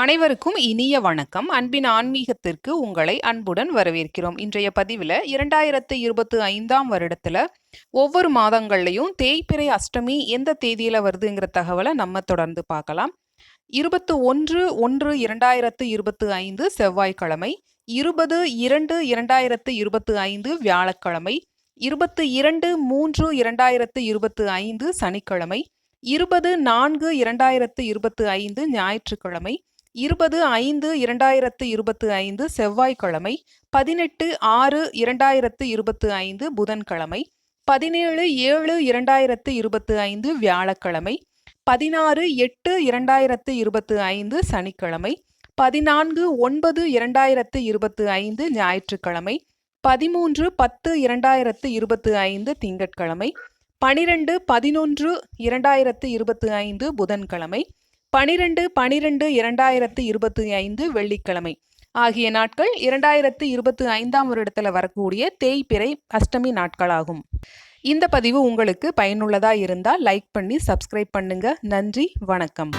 அனைவருக்கும் இனிய வணக்கம். அன்பின் ஆன்மீகத்திற்கு உங்களை அன்புடன் வரவேற்கிறோம். இன்றைய பதிவில் இரண்டாயிரத்து இருபத்தி ஐந்தாம் வருடத்தில் ஒவ்வொரு மாதங்கள்லையும் தேய்பிறை அஷ்டமி எந்த தேதியில் வருதுங்கிற தகவலை நம்ம தொடர்ந்து பார்க்கலாம். இருபத்து ஒன்று ஒன்று இரண்டாயிரத்து இருபத்து ஐந்து செவ்வாய்க்கிழமை இருபது இரண்டு இரண்டாயிரத்து இருபத்து ஐந்து வியாழக்கிழமை இருபத்து இரண்டு மூன்று இரண்டாயிரத்து இருபத்து ஐந்து சனிக்கிழமை இருபது நான்கு இரண்டாயிரத்து இருபத்து ஐந்து ஞாயிற்றுக்கிழமை இருபது ஐந்து இரண்டாயிரத்து இருபத்து ஐந்து செவ்வாய்க்கிழமை பதினெட்டு ஆறு இரண்டாயிரத்து இருபத்து ஐந்து புதன்கிழமை பதினேழு ஏழு இரண்டாயிரத்து இருபத்து ஐந்து வியாழக்கிழமை பதினாறு எட்டு இரண்டாயிரத்து இருபத்து ஐந்து சனிக்கிழமை பதினான்கு ஒன்பது இரண்டாயிரத்து இருபத்து ஐந்து ஞாயிற்றுக்கிழமை பதிமூன்று பத்து இரண்டாயிரத்து இருபத்து ஐந்து திங்கட்கிழமை பனிரெண்டு பதினொன்று இரண்டாயிரத்து இருபத்து ஐந்து புதன்கிழமை பனிரெண்டு பனிரெண்டு இரண்டாயிரத்து இருபத்தி ஐந்து வெள்ளிக்கிழமை. ஆகிய நாட்கள் இரண்டாயிரத்து இருபத்தி ஐந்தாம் வருடத்தில் வரக்கூடிய தேய்பிறை அஷ்டமி நாட்களாகும். இந்த பதிவு உங்களுக்கு பயனுள்ளதாக இருந்தால் லைக் பண்ணி சப்ஸ்கிரைப் பண்ணுங்க. நன்றி வணக்கம்.